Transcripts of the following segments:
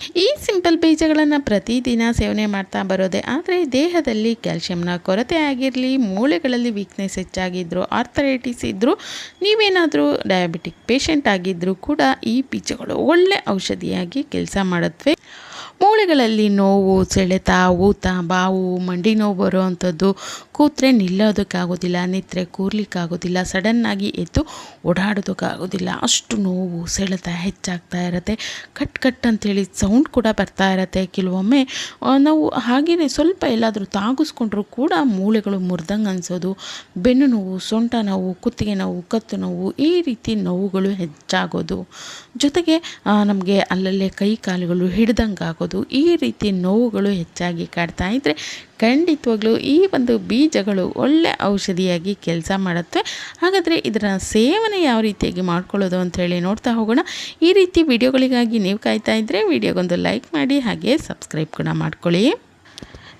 ಈ ಸಿಂಪಲ್ ಬೀಜಗಳನ್ನು ಪ್ರತಿದಿನ ಸೇವನೆ ಮಾಡ್ತಾ ಬರೋದೆ ಆದರೆ ದೇಹದಲ್ಲಿ ಕ್ಯಾಲ್ಶಿಯಂನ ಕೊರತೆ ಆಗಿರಲಿ, ಮೂಳೆಗಳಲ್ಲಿ ವೀಕ್ನೆಸ್ ಹೆಚ್ಚಾಗಿದ್ದರೂ ಆರ್ಥರೈಟಿಸ್ ಇದ್ದರೂ ನೀವೇನಾದರೂ ಡಯಾಬಿಟಿಕ್ ಪೇಷಂಟ್ ಆಗಿದ್ದರೂ ಕೂಡ ಈ ಬೀಜಗಳು ಒಳ್ಳೆ ಔಷಧಿಯಾಗಿ ಕೆಲಸ ಮಾಡುತ್ತವೆ. ಮೂಳೆಗಳಲ್ಲಿ ನೋವು, ಸೆಳೆತ, ಊತ, ಬಾವು, ಮಂಡಿ ನೋವು ಬರುವಂಥದ್ದು ಕೂತ್ರೆ ನಿಲ್ಲೋದಕ್ಕಾಗೋದಿಲ್ಲ ನಿತ್ರೆ ಕೂರ್ಲಿಕ್ಕಾಗೋದಿಲ್ಲ ಸಡನ್ನಾಗಿ ಎದ್ದು ಓಡಾಡೋದಕ್ಕಾಗೋದಿಲ್ಲ. ಅಷ್ಟು ನೋವು, ಸೆಳೆತ ಹೆಚ್ಚಾಗ್ತಾ ಇರುತ್ತೆ. ಕಟ್ ಕಟ್ ಅಂತೇಳಿ ಸೌಂಡ್ ಕೂಡ ಬರ್ತಾ ಇರುತ್ತೆ. ಕೆಲವೊಮ್ಮೆ ನಾವು ಹಾಗೆಯೇ ಸ್ವಲ್ಪ ಎಲ್ಲಾದರೂ ತಾಗಿಸ್ಕೊಂಡ್ರೂ ಕೂಡ ಮೂಳೆಗಳು ಮುರಿದಂಗೆ ಅನಿಸೋದು. ಬೆನ್ನು ನೋವು, ಸೊಂಟ ನೋವು, ಕುತ್ತಿಗೆ ನೋವು, ಕತ್ತು ನೋವು, ಈ ರೀತಿ ನೋವುಗಳು ಹೆಚ್ಚಾಗೋದು. ಜೊತೆಗೆ ನಮಗೆ ಅಲ್ಲಲ್ಲೇ ಕೈ ಕಾಲುಗಳು ಹಿಡ್ದಂಗೆ ಆಗೋದು ಈ ರೀತಿ ನೋವುಗಳು ಹೆಚ್ಚಾಗಿ ಕಾಡ್ತಾ ಇದ್ದರೆ ಖಂಡಿತವಾಗ್ಲೂ ಈ ಒಂದು ಬೀಜಗಳು ಒಳ್ಳೆ ಔಷಧಿಯಾಗಿ ಕೆಲಸ ಮಾಡುತ್ತೆ. ಹಾಗಾದರೆ ಇದರ ಸೇವನೆ ಯಾವ ರೀತಿಯಾಗಿ ಮಾಡ್ಕೊಳ್ಳೋದು ಅಂತ ಹೇಳಿ ನೋಡ್ತಾ ಹೋಗೋಣ. ಈ ರೀತಿ ವಿಡಿಯೋಗಳಿಗಾಗಿ ನೀವು ಕಾಯ್ತಾ ಇದ್ದರೆ ವಿಡಿಯೋಗೊಂದು ಲೈಕ್ ಮಾಡಿ ಹಾಗೆ ಸಬ್ಸ್ಕ್ರೈಬ್ ಕೂಡ ಮಾಡ್ಕೊಳ್ಳಿ.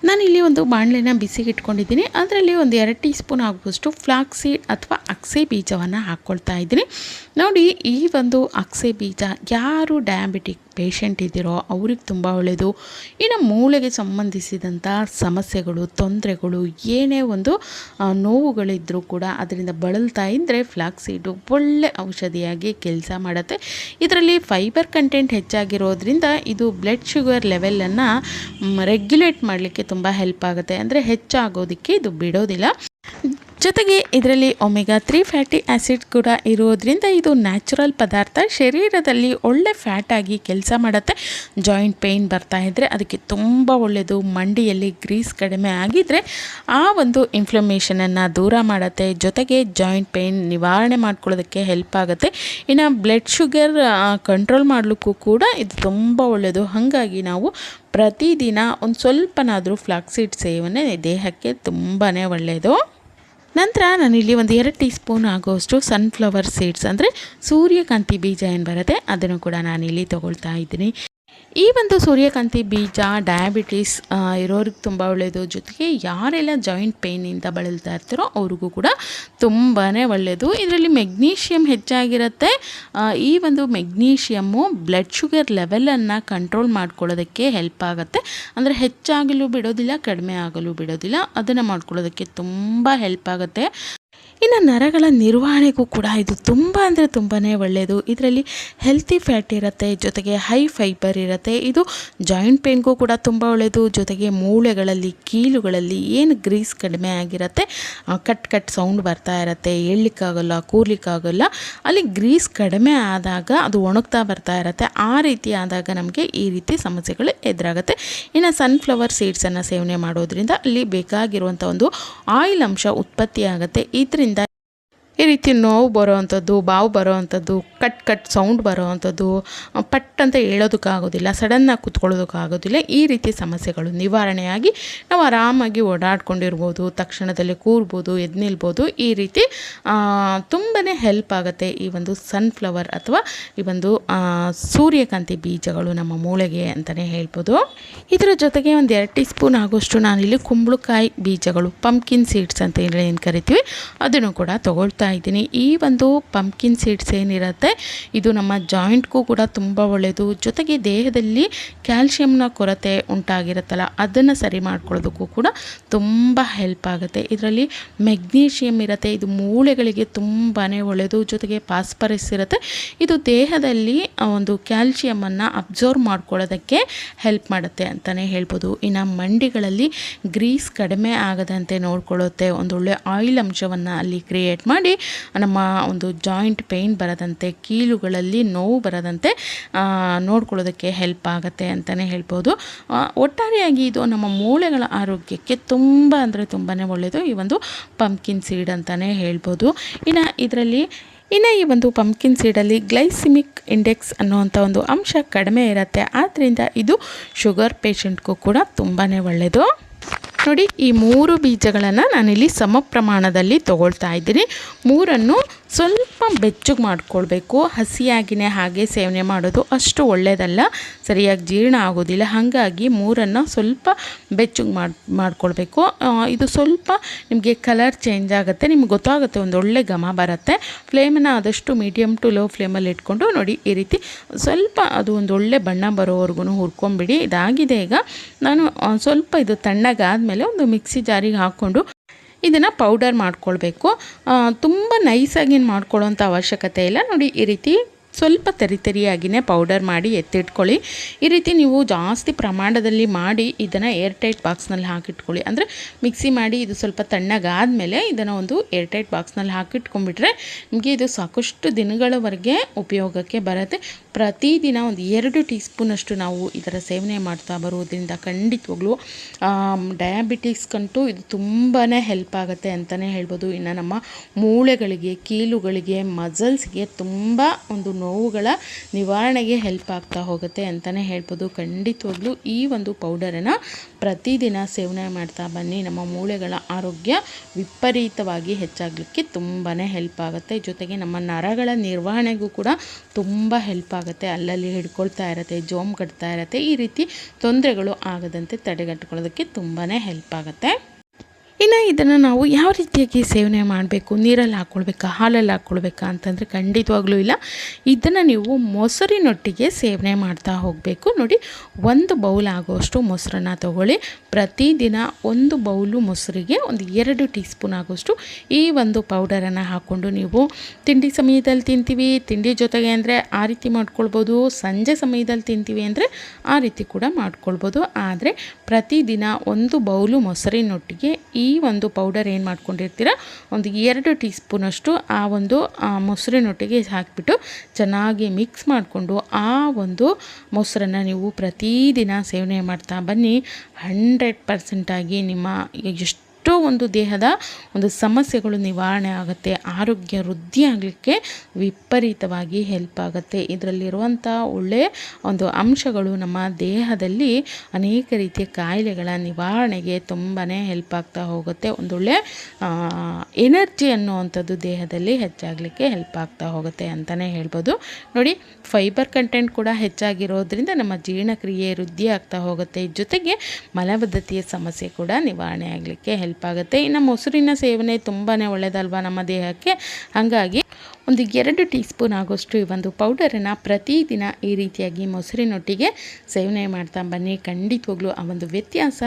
ನಾನಿಲ್ಲಿ ಒಂದು ಬಾಣಲೆನ ಬಿಸಿಗೆ ಇಟ್ಕೊಂಡಿದ್ದೀನಿ ಅದರಲ್ಲಿ ಒಂದು ಎರಡು ಟೀ ಸ್ಪೂನ್ ಆಗುವಷ್ಟು ಫ್ಲಾಕ್ಸೀಡ್ ಅಥವಾ ಅಕ್ಸೆ ಬೀಜವನ್ನು ಹಾಕ್ಕೊಳ್ತಾ ಇದ್ದೀನಿ. ನೋಡಿ, ಈ ಒಂದು ಅಕ್ಸೆ ಬೀಜ ಯಾರು ಡಯಾಬಿಟಿಕ್ ಪೇಷಂಟ್ ಇದ್ದೀರೋ ಅವ್ರಿಗೆ ತುಂಬ ಒಳ್ಳೆಯದು ಇನ್ನು ಮೂಳೆಗೆ ಸಂಬಂಧಿಸಿದಂಥ ಸಮಸ್ಯೆಗಳು, ತೊಂದರೆಗಳು, ಏನೇ ಒಂದು ನೋವುಗಳಿದ್ದರೂ ಕೂಡ ಅದರಿಂದ ಬಳಲ್ತಾ ಇದ್ದರೆ ಫ್ಲಾಕ್ಸೀಡು ಒಳ್ಳೆ ಔಷಧಿಯಾಗಿ ಕೆಲಸ ಮಾಡುತ್ತೆ. ಇದರಲ್ಲಿ ಫೈಬರ್ ಕಂಟೆಂಟ್ ಹೆಚ್ಚಾಗಿರೋದ್ರಿಂದ ಇದು ಬ್ಲಡ್ ಶುಗರ್ ಲೆವೆಲನ್ನು ರೆಗ್ಯುಲೇಟ್ ಮಾಡಲಿಕ್ಕೆ ತುಂಬ ಹೆಲ್ಪ್ ಆಗುತ್ತೆ. ಅಂದರೆ ಹೆಚ್ಚಾಗೋದಕ್ಕೆ ಇದು ಬಿಡೋದಿಲ್ಲ. ಜೊತೆಗೆ ಇದರಲ್ಲಿ ಒಮೆಗಾ ತ್ರೀ ಫ್ಯಾಟಿ ಆ್ಯಸಿಡ್ ಕೂಡ ಇರೋದ್ರಿಂದ ಇದು ನ್ಯಾಚುರಲ್ ಪದಾರ್ಥ. ಶರೀರದಲ್ಲಿ ಒಳ್ಳೆ ಫ್ಯಾಟ್ ಆಗಿ ಕೆಲಸ ಮಾಡುತ್ತೆ. ಜಾಯಿಂಟ್ ಪೇಯ್ನ್ ಬರ್ತಾ ಇದ್ದರೆ ಅದಕ್ಕೆ ತುಂಬ ಒಳ್ಳೆಯದು ಮಂಡಿಯಲ್ಲಿ ಗ್ರೀಸ್ ಕಡಿಮೆ ಆಗಿದ್ದರೆ ಆ ಒಂದು ಇನ್ಫ್ಲಮೇಷನನ್ನು ದೂರ ಮಾಡುತ್ತೆ. ಜೊತೆಗೆ ಜಾಯಿಂಟ್ ಪೇಯ್ನ್ ನಿವಾರಣೆ ಮಾಡ್ಕೊಳ್ಳೋದಕ್ಕೆ ಹೆಲ್ಪ್ ಆಗುತ್ತೆ. ಇನ್ನು ಬ್ಲಡ್ ಶುಗರ್ ಕಂಟ್ರೋಲ್ ಮಾಡಲಿಕ್ಕೂ ಕೂಡ ಇದು ತುಂಬ ಒಳ್ಳೆಯದು ಹಾಗಾಗಿ ನಾವು ಪ್ರತಿದಿನ ಒಂದು ಸ್ವಲ್ಪನಾದರೂ ಫ್ಲಾಕ್ಸೀಡ್ ಸೇವನೆ ದೇಹಕ್ಕೆ ತುಂಬಾ ಒಳ್ಳೆಯದು ನಂತರ ನಾನಿಲ್ಲಿ ಒಂದು ಎರಡು ಟೀ ಸ್ಪೂನ್ ಆಗೋಷ್ಟು ಸನ್ಫ್ಲವರ್ ಸೀಡ್ಸ್ ಅಂದರೆ ಸೂರ್ಯಕಾಂತಿ ಬೀಜ ಏನು ಬರುತ್ತೆ, ಅದನ್ನು ಕೂಡ ನಾನಿಲ್ಲಿ ತೊಗೊಳ್ತಾ ಇದ್ದೀನಿ. ಈ ಒಂದು ಸೂರ್ಯಕಾಂತಿ ಬೀಜ ಡಯಾಬಿಟಿಸ್ ಇರೋರಿಗೆ ತುಂಬ ಒಳ್ಳೆಯದು ಜೊತೆಗೆ ಯಾರೆಲ್ಲ ಜಾಯಿಂಟ್ ಪೇಯ್ನಿಂದ ಬಳಲ್ತಾ ಇರ್ತಾರೋ ಅವ್ರಿಗೂ ಕೂಡ ತುಂಬಾ ಒಳ್ಳೆಯದು ಇದರಲ್ಲಿ ಮೆಗ್ನೀಷಿಯಮ್ ಹೆಚ್ಚಾಗಿರುತ್ತೆ. ಈ ಒಂದು ಮೆಗ್ನೀಷಿಯಮ್ಮು ಬ್ಲಡ್ ಶುಗರ್ ಲೆವೆಲನ್ನು ಕಂಟ್ರೋಲ್ ಮಾಡ್ಕೊಳ್ಳೋದಕ್ಕೆ ಹೆಲ್ಪ್ ಆಗುತ್ತೆ. ಅಂದರೆ ಹೆಚ್ಚಾಗಲು ಬಿಡೋದಿಲ್ಲ, ಕಡಿಮೆ ಆಗಲು ಬಿಡೋದಿಲ್ಲ. ಅದನ್ನು ಮಾಡ್ಕೊಳ್ಳೋದಕ್ಕೆ ತುಂಬ ಹೆಲ್ಪ್ ಆಗುತ್ತೆ. ಇನ್ನು ನರಗಳ ನಿರ್ವಹಣೆಗೂ ಕೂಡ ಇದು ತುಂಬ ಅಂದರೆ ತುಂಬಾ ಒಳ್ಳೆಯದು. ಇದರಲ್ಲಿ ಹೆಲ್ತಿ ಫ್ಯಾಟ್ ಇರುತ್ತೆ, ಜೊತೆಗೆ ಹೈ ಫೈಬರ್ ಇರುತ್ತೆ. ಇದು ಜಾಯಿಂಟ್ ಪೇನ್ಗೂ ಕೂಡ ತುಂಬ ಒಳ್ಳೆಯದು. ಜೊತೆಗೆ ಮೂಳೆಗಳಲ್ಲಿ, ಕೀಲುಗಳಲ್ಲಿ ಏನು ಗ್ರೀಸ್ ಕಡಿಮೆ ಆಗಿರುತ್ತೆ ಕಟ್ ಕಟ್ ಸೌಂಡ್ ಬರ್ತಾ ಇರುತ್ತೆ ಹೇಳಲಿಕ್ಕಾಗಲ್ಲ ಕೂರ್ಲಿಕ್ಕಾಗಲ್ಲ, ಅಲ್ಲಿ ಗ್ರೀಸ್ ಕಡಿಮೆ ಆದಾಗ ಅದು ಒಣಗ್ತಾ ಬರ್ತಾ ಇರುತ್ತೆ. ಆ ರೀತಿ ಆದಾಗ ನಮಗೆ ಈ ರೀತಿ ಸಮಸ್ಯೆಗಳು ಎದುರಾಗುತ್ತೆ. ಇನ್ನು ಸನ್ಫ್ಲವರ್ ಸೀಡ್ಸನ್ನು ಸೇವನೆ ಮಾಡೋದ್ರಿಂದ ಅಲ್ಲಿ ಬೇಕಾಗಿರುವಂಥ ಒಂದು ಆಯಿಲ್ ಅಂಶ ಉತ್ಪತ್ತಿ ಆಗುತ್ತೆ ಇದರಿಂದ ಈ ರೀತಿ ನೋವು ಬರೋವಂಥದ್ದು, ಬಾವು ಬರೋವಂಥದ್ದು, ಕಟ್ ಕಟ್ ಸೌಂಡ್ ಬರೋ ಅಂಥದ್ದು ಪಟ್ ಅಂತ ಹೇಳೋದಕ್ಕಾಗೋದಿಲ್ಲ ಸಡನ್ನಾಗಿ ಕೂತ್ಕೊಳ್ಳೋದಕ್ಕಾಗೋದಿಲ್ಲ, ಈ ರೀತಿ ಸಮಸ್ಯೆಗಳು ನಿವಾರಣೆಯಾಗಿ ನಾವು ಆರಾಮಾಗಿ ಓಡಾಡ್ಕೊಂಡಿರ್ಬೋದು, ತಕ್ಷಣದಲ್ಲಿ ಕೂರ್ಬೋದು ಎದ್ದು ನಿಲ್ಬೋದು, ಈ ರೀತಿ ತುಂಬಾ ಹೆಲ್ಪ್ ಆಗುತ್ತೆ ಈ ಒಂದು ಸನ್ಫ್ಲವರ್ ಅಥವಾ ಈ ಒಂದು ಸೂರ್ಯಕಾಂತಿ ಬೀಜಗಳು ನಮ್ಮ ಮೂಳೆಗೆ ಅಂತಲೇ ಹೇಳ್ಬೋದು. ಇದರ ಜೊತೆಗೆ ಒಂದು ಎರಡು ಟೀ ಸ್ಪೂನ್ ಆಗೋಷ್ಟು ನಾನಿಲ್ಲಿ ಕುಂಬಳಕಾಯಿ ಬೀಜಗಳು ಪಂಪ್ಕಿನ್ ಸೀಡ್ಸ್ ಅಂತ ಏನು ಕರಿತೀವಿ, ಅದನ್ನು ಕೂಡ ತಗೊಳ್ತಾ ಇದ್ದೀನಿ. ಈ ಒಂದು ಪಂಪ್ಕಿನ್ ಸೀಡ್ಸ್ ಏನಿರುತ್ತೆ, ಇದು ನಮ್ಮ ಜಾಯಿಂಟ್ಗೂ ಕೂಡ ತುಂಬ ಒಳ್ಳೆಯದು ಜೊತೆಗೆ ದೇಹದಲ್ಲಿ ಕ್ಯಾಲ್ಶಿಯಂನ ಕೊರತೆ ಉಂಟಾಗಿರುತ್ತಲ್ಲ, ಅದನ್ನು ಸರಿ ಮಾಡ್ಕೊಳ್ಳೋದಕ್ಕೂ ಕೂಡ ತುಂಬ ಹೆಲ್ಪ್ ಆಗುತ್ತೆ. ಇದರಲ್ಲಿ ಮೆಗ್ನೀಷಿಯಮ್ ಇರುತ್ತೆ, ಇದು ಮೂಳೆಗಳಿಗೆ ತುಂಬಾ ಒಳ್ಳೆಯದು ಜೊತೆಗೆ ಪಾಸ್ಪರಸ್ ಇರುತ್ತೆ. ಇದು ದೇಹದಲ್ಲಿ ಒಂದು ಕ್ಯಾಲ್ಶಿಯಮನ್ನು ಅಬ್ಸರ್ವ್ ಮಾಡ್ಕೊಳ್ಳೋದಕ್ಕೆ ಹೆಲ್ಪ್ ಮಾಡುತ್ತೆ ಅಂತಲೇ ಹೇಳ್ಬೋದು. ಇನ್ನು ಮಂಡಿಗಳಲ್ಲಿ ಗ್ರೀಸ್ ಕಡಿಮೆ ಆಗದಂತೆ ನೋಡ್ಕೊಳ್ಳುತ್ತೆ. ಒಂದೊಳ್ಳೆ ಆಯಿಲ್ ಅಂಶವನ್ನು ಅಲ್ಲಿ ಕ್ರಿಯೇಟ್ ಮಾಡಿ ನಮ್ಮ ಒಂದು ಜಾಯಿಂಟ್ ಪೇಯ್ನ್ ಬರದಂತೆ, ಕೀಲುಗಳಲ್ಲಿ ನೋವು ಬರದಂತೆ ನೋಡ್ಕೊಳ್ಳೋದಕ್ಕೆ ಹೆಲ್ಪ್ ಆಗುತ್ತೆ ಅಂತಲೇ ಹೇಳ್ಬೋದು. ಒಟ್ಟಾರೆಯಾಗಿ ಇದು ನಮ್ಮ ಮೂಳೆಗಳ ಆರೋಗ್ಯಕ್ಕೆ ತುಂಬ ಅಂದರೆ ತುಂಬಾ ಒಳ್ಳೆಯದು ಈ ಒಂದು ಪಂಪ್ಕಿನ್ ಸೀಡ್ ಅಂತಲೇ ಹೇಳ್ಬೋದು. ಇನ್ನು ಇದರಲ್ಲಿ, ಇನ್ನು ಈ ಒಂದು ಪಂಪ್ಕಿನ್ ಸೀಡಲ್ಲಿ ಗ್ಲೈಸಿಮಿಕ್ ಇಂಡೆಕ್ಸ್ ಅನ್ನುವಂಥ ಒಂದು ಅಂಶ ಕಡಿಮೆ ಇರುತ್ತೆ. ಆದ್ದರಿಂದ ಇದು ಶುಗರ್ ಪೇಷಂಟ್ಗೂ ಕೂಡ ತುಂಬಾ ಒಳ್ಳೆಯದು ನೋಡಿ ಈ ಮೂರು ಬೀಜಗಳನ್ನು ನಾನಿಲ್ಲಿ ಸಮ ಪ್ರಮಾಣದಲ್ಲಿ ತಗೊಳ್ತಾ ಇದ್ದೀನಿ. ಮೂರನ್ನು ಸ್ವಲ್ಪ ಬೆಚ್ಚಗೆ ಮಾಡ್ಕೊಳ್ಬೇಕು. ಹಸಿಯಾಗಿನೇ ಹಾಗೆ ಸೇವನೆ ಮಾಡೋದು ಅಷ್ಟು ಒಳ್ಳೆಯದಲ್ಲ ಸರಿಯಾಗಿ ಜೀರ್ಣ ಆಗೋದಿಲ್ಲ. ಹಾಗಾಗಿ ಮೂರನ್ನು ಸ್ವಲ್ಪ ಬೆಚ್ಚಗೆ ಮಾಡಿ, ಮಾಡ್ಕೊಳ್ಬೇಕು. ಇದು ಸ್ವಲ್ಪ ನಿಮಗೆ ಕಲರ್ ಚೇಂಜ್ ಆಗುತ್ತೆ. ನಿಮ್ಗೆ ಗೊತ್ತಾಗುತ್ತೆ, ಒಂದು ಒಳ್ಳೆ ಘಮ ಬರುತ್ತೆ. ಫ್ಲೇಮನ್ನು ಆದಷ್ಟು ಮೀಡಿಯಮ್ ಟು ಲೋ ಫ್ಲೇಮಲ್ಲಿ ಇಟ್ಕೊಂಡು ನೋಡಿ ಈ ರೀತಿ. ಸ್ವಲ್ಪ ಅದು ಒಂದು ಒಳ್ಳೆ ಬಣ್ಣ ಬರೋವರೆಗೂ ಹುರ್ಕೊಂಬಿಡಿ. ಇದಾಗಿದೆ ಈಗ. ನಾನು ಸ್ವಲ್ಪ ಇದು ತಣ್ಣಗಾದಮೇಲೆ ಒಂದು ಮಿಕ್ಸಿ ಜಾರಿಗೆ ಹಾಕ್ಕೊಂಡು ಇದನ್ನು ಪೌಡರ್ ಮಾಡ್ಕೊಳ್ಬೇಕು. ತುಂಬ ನೈಸಾಗಿ ಮಾಡ್ಕೊಳ್ಳೋಂಥ ಅವಶ್ಯಕತೆ ಇಲ್ಲ. ನೋಡಿ ಈ ರೀತಿ ಸ್ವಲ್ಪ ತರಿ ತರಿಯಾಗಿಯೇ ಪೌಡರ್ ಮಾಡಿ ಎತ್ತಿಟ್ಕೊಳ್ಳಿ. ಈ ರೀತಿ ನೀವು ಜಾಸ್ತಿ ಪ್ರಮಾಣದಲ್ಲಿ ಮಾಡಿ ಇದನ್ನು ಏರ್ ಟೈಟ್ ಬಾಕ್ಸ್ನಲ್ಲಿ ಹಾಕಿಟ್ಕೊಳ್ಳಿ. ಅಂದರೆ ಮಿಕ್ಸಿ ಮಾಡಿ ಇದು ಸ್ವಲ್ಪ ತಣ್ಣಗಾದಮೇಲೆ ಇದನ್ನು ಒಂದು ಏರ್ ಟೈಟ್ ಬಾಕ್ಸ್ನಲ್ಲಿ ಹಾಕಿಟ್ಕೊಂಡ್ಬಿಟ್ರೆ ನಿಮಗೆ ಇದು ಸಾಕಷ್ಟು ದಿನಗಳವರೆಗೆ ಉಪಯೋಗಕ್ಕೆ ಬರುತ್ತೆ. ಪ್ರತಿದಿನ ಒಂದು ಎರಡು ಟೀ ಸ್ಪೂನಷ್ಟು ನಾವು ಇದರ ಸೇವನೆ ಮಾಡ್ತಾ ಬರುವುದರಿಂದ ಖಂಡಿತವಾಗ್ಲೂ ಡಯಾಬಿಟಿಸ್ಗಂತೂ ಇದು ತುಂಬಾ ಹೆಲ್ಪ್ ಆಗುತ್ತೆ ಅಂತಲೇ ಹೇಳ್ಬೋದು. ಇನ್ನು ನಮ್ಮ ಮೂಳೆಗಳಿಗೆ, ಕೀಲುಗಳಿಗೆ ಮಸಲ್ಸ್ಗೆ ತುಂಬ ಒಂದು ನೋವುಗಳ ನಿವಾರಣೆಗೆ ಹೆಲ್ಪ್ ಆಗ್ತಾ ಹೋಗುತ್ತೆ ಅಂತಲೇ ಹೇಳ್ಬೋದು. ಖಂಡಿತವಾಗ್ಲೂ ಈ ಒಂದು ಪೌಡರನ್ನು ಪ್ರತಿದಿನ ಸೇವನೆ ಮಾಡ್ತಾ ಬನ್ನಿ. ನಮ್ಮ ಮೂಳೆಗಳ ಆರೋಗ್ಯ ವಿಪರೀತವಾಗಿ ಹೆಚ್ಚಾಗಲಿಕ್ಕೆ ತುಂಬಾ ಹೆಲ್ಪ್ ಆಗುತ್ತೆ. ಜೊತೆಗೆ ನಮ್ಮ ನರಗಳ ನಿರ್ವಹಣೆಗೂ ಕೂಡ ತುಂಬ ಹೆಲ್ಪ್ ಆಗುತ್ತೆ. ಅಲ್ಲಲ್ಲಿ ಹಿಡ್ಕೊಳ್ತಾ ಇರುತ್ತೆ, ಜೋಮ್ ಕಟ್ತಾ ಇರುತ್ತೆ, ಈ ರೀತಿ ತೊಂದರೆಗಳು ಆಗದಂತೆ ತಡೆಗಟ್ಕೊಳ್ಳೋದಕ್ಕೆ ತುಂಬಾ ಹೆಲ್ಪ್ ಆಗುತ್ತೆ. ಇನ್ನು ಇದನ್ನು ನಾವು ಯಾವ ರೀತಿಯಾಗಿ ಸೇವನೆ ಮಾಡಬೇಕು? ನೀರಲ್ಲಿ ಹಾಕ್ಕೊಳ್ಬೇಕಾ ಹಾಲಲ್ಲಿ ಹಾಕ್ಕೊಳ್ಬೇಕಾ ಅಂತಂದರೆ ಖಂಡಿತವಾಗ್ಲೂ ಇಲ್ಲ. ಇದನ್ನು ನೀವು ಮೊಸರಿನೊಟ್ಟಿಗೆ ಸೇವನೆ ಮಾಡ್ತಾ ಹೋಗಬೇಕು. ನೋಡಿ, ಒಂದು ಬೌಲ್ ಆಗೋಷ್ಟು ಮೊಸರನ್ನ ತಗೊಳ್ಳಿ. ಪ್ರತಿದಿನ ಒಂದು ಬೌಲು ಮೊಸರಿಗೆ ಒಂದು ಎರಡು ಟೀ ಸ್ಪೂನ್ ಆಗೋಷ್ಟು ಈ ಒಂದು ಪೌಡರನ್ನು ಹಾಕ್ಕೊಂಡು ನೀವು ತಿಂಡಿ ಸಮಯದಲ್ಲಿ ತಿಂತೀವಿ. ತಿಂಡಿ ಜೊತೆಗೆ ಅಂದರೆ ಆ ರೀತಿ ಮಾಡ್ಕೊಳ್ಬೋದು. ಸಂಜೆ ಸಮಯದಲ್ಲಿ ತಿಂತೀವಿ ಅಂದರೆ ಆ ರೀತಿ ಕೂಡ ಮಾಡ್ಕೊಳ್ಬೋದು. ಆದರೆ ಪ್ರತಿದಿನ ಒಂದು ಬೌಲು ಮೊಸರಿನೊಟ್ಟಿಗೆ ಈ ಒಂದು ಪೌಡರ್ ಏನು ಮಾಡ್ಕೊಂಡಿರ್ತೀರ? ಒಂದು ಎರಡು ಟೀ ಸ್ಪೂನಷ್ಟು ಆ ಒಂದು ಮೊಸರಿನೊಟ್ಟಿಗೆ ಹಾಕಿಬಿಟ್ಟು ಚೆನ್ನಾಗಿ ಮಿಕ್ಸ್ ಮಾಡಿಕೊಂಡು ಆ ಒಂದು ಮೊಸರನ್ನು ನೀವು ಪ್ರತಿದಿನ ಸೇವನೆ ಮಾಡ್ತಾ ಬನ್ನಿ. ಹಂಡ್ರೆಡ್ ಪರ್ಸೆಂಟಾಗಿ ನಿಮ್ಮ ಎಷ್ಟು ಎಷ್ಟೋ ಒಂದು ದೇಹದ ಒಂದು ಸಮಸ್ಯೆಗಳು ನಿವಾರಣೆ ಆಗುತ್ತೆ, ಆರೋಗ್ಯ ವೃದ್ಧಿ ಆಗಲಿಕ್ಕೆ ವಿಪರೀತವಾಗಿ ಹೆಲ್ಪ್ ಆಗುತ್ತೆ. ಇದರಲ್ಲಿರುವಂಥ ಒಳ್ಳೆಯ ಒಂದು ಅಂಶಗಳು ನಮ್ಮ ದೇಹದಲ್ಲಿ ಅನೇಕ ರೀತಿಯ ಕಾಯಿಲೆಗಳ ನಿವಾರಣೆಗೆ ತುಂಬಾ ಹೆಲ್ಪ್ ಆಗ್ತಾ ಹೋಗುತ್ತೆ. ಒಂದೊಳ್ಳೆ ಎನರ್ಜಿ ಅನ್ನುವಂಥದ್ದು ದೇಹದಲ್ಲಿ ಹೆಚ್ಚಾಗಲಿಕ್ಕೆ ಹೆಲ್ಪ್ ಆಗ್ತಾ ಹೋಗುತ್ತೆ ಅಂತಲೇ ಹೇಳ್ಬೋದು. ನೋಡಿ ಫೈಬರ್ ಕಂಟೆಂಟ್ ಕೂಡ ಹೆಚ್ಚಾಗಿರೋದ್ರಿಂದ ನಮ್ಮ ಜೀರ್ಣಕ್ರಿಯೆ ವೃದ್ಧಿ ಆಗ್ತಾ ಹೋಗುತ್ತೆ. ಜೊತೆಗೆ ಮಲಬದ್ಧತೆಯ ಸಮಸ್ಯೆ ಕೂಡ ನಿವಾರಣೆ ಆಗಲಿಕ್ಕೆ ಹೆಲ್ಪ್ ಆಗುತ್ತೆ ಇನ್ನು ಮೊಸರಿನ ಸೇವನೆ ತುಂಬಾ ಒಳ್ಳೆಯದಲ್ವ ನಮ್ಮ ದೇಹಕ್ಕೆ? ಹಾಗಾಗಿ ಒಂದು ಎರಡು ಟೀ ಸ್ಪೂನ್ ಆಗೋಷ್ಟು ಈ ಒಂದು ಪೌಡರನ್ನು ಪ್ರತಿದಿನ ಈ ರೀತಿಯಾಗಿ ಮೊಸರಿನೊಟ್ಟಿಗೆ ಸೇವನೆ ಮಾಡ್ತಾ ಬನ್ನಿ. ಖಂಡಿತವಾಗ್ಲೂ ಆ ಒಂದು ವ್ಯತ್ಯಾಸ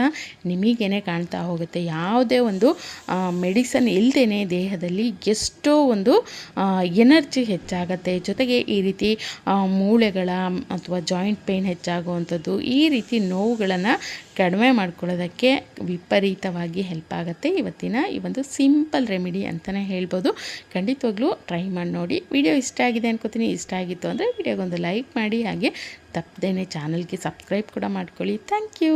ನಿಮಗೇನೆ ಕಾಣ್ತಾ ಹೋಗುತ್ತೆ. ಯಾವುದೇ ಒಂದು ಮೆಡಿಸನ್ ಇಲ್ಲದೇ ದೇಹದಲ್ಲಿ ಎಷ್ಟೋ ಒಂದು ಎನರ್ಜಿ ಹೆಚ್ಚಾಗತ್ತೆ. ಜೊತೆಗೆ ಈ ರೀತಿ ಮೂಳೆಗಳ ಅಥವಾ ಜಾಯಿಂಟ್ ಪೇಯ್ನ್ ಹೆಚ್ಚಾಗುವಂಥದ್ದು ಈ ರೀತಿ ನೋವುಗಳನ್ನು ಕಡಿಮೆ ಮಾಡ್ಕೊಳ್ಳೋದಕ್ಕೆ ವಿಪರೀತವಾಗಿ ಹೆಲ್ಪ್ ಆಗುತ್ತೆ. ಇವತ್ತಿನ ಈ ಒಂದು ಸಿಂಪಲ್ ರೆಮಿಡಿ ಅಂತಲೇ ಹೇಳ್ಬೋದು. ಖಂಡಿತವಾಗ್ಲೂ ಟ್ರೈ ಮಾಡಿ ನೋಡಿ. ವಿಡಿಯೋ ಇಷ್ಟ ಆಗಿದೆ ಅನ್ಕೋತೀನಿ. ಇಷ್ಟ ಆಗಿತ್ತು ಅಂದರೆ ವಿಡಿಯೋಗೊಂದು ಲೈಕ್ ಮಾಡಿ. ಹಾಗೆ ತಪ್ಪದೇನೆ ಚಾನಲ್ಗೆ ಸಬ್ಸ್ಕ್ರೈಬ್ ಕೂಡ ಮಾಡ್ಕೊಳ್ಳಿ. Thank you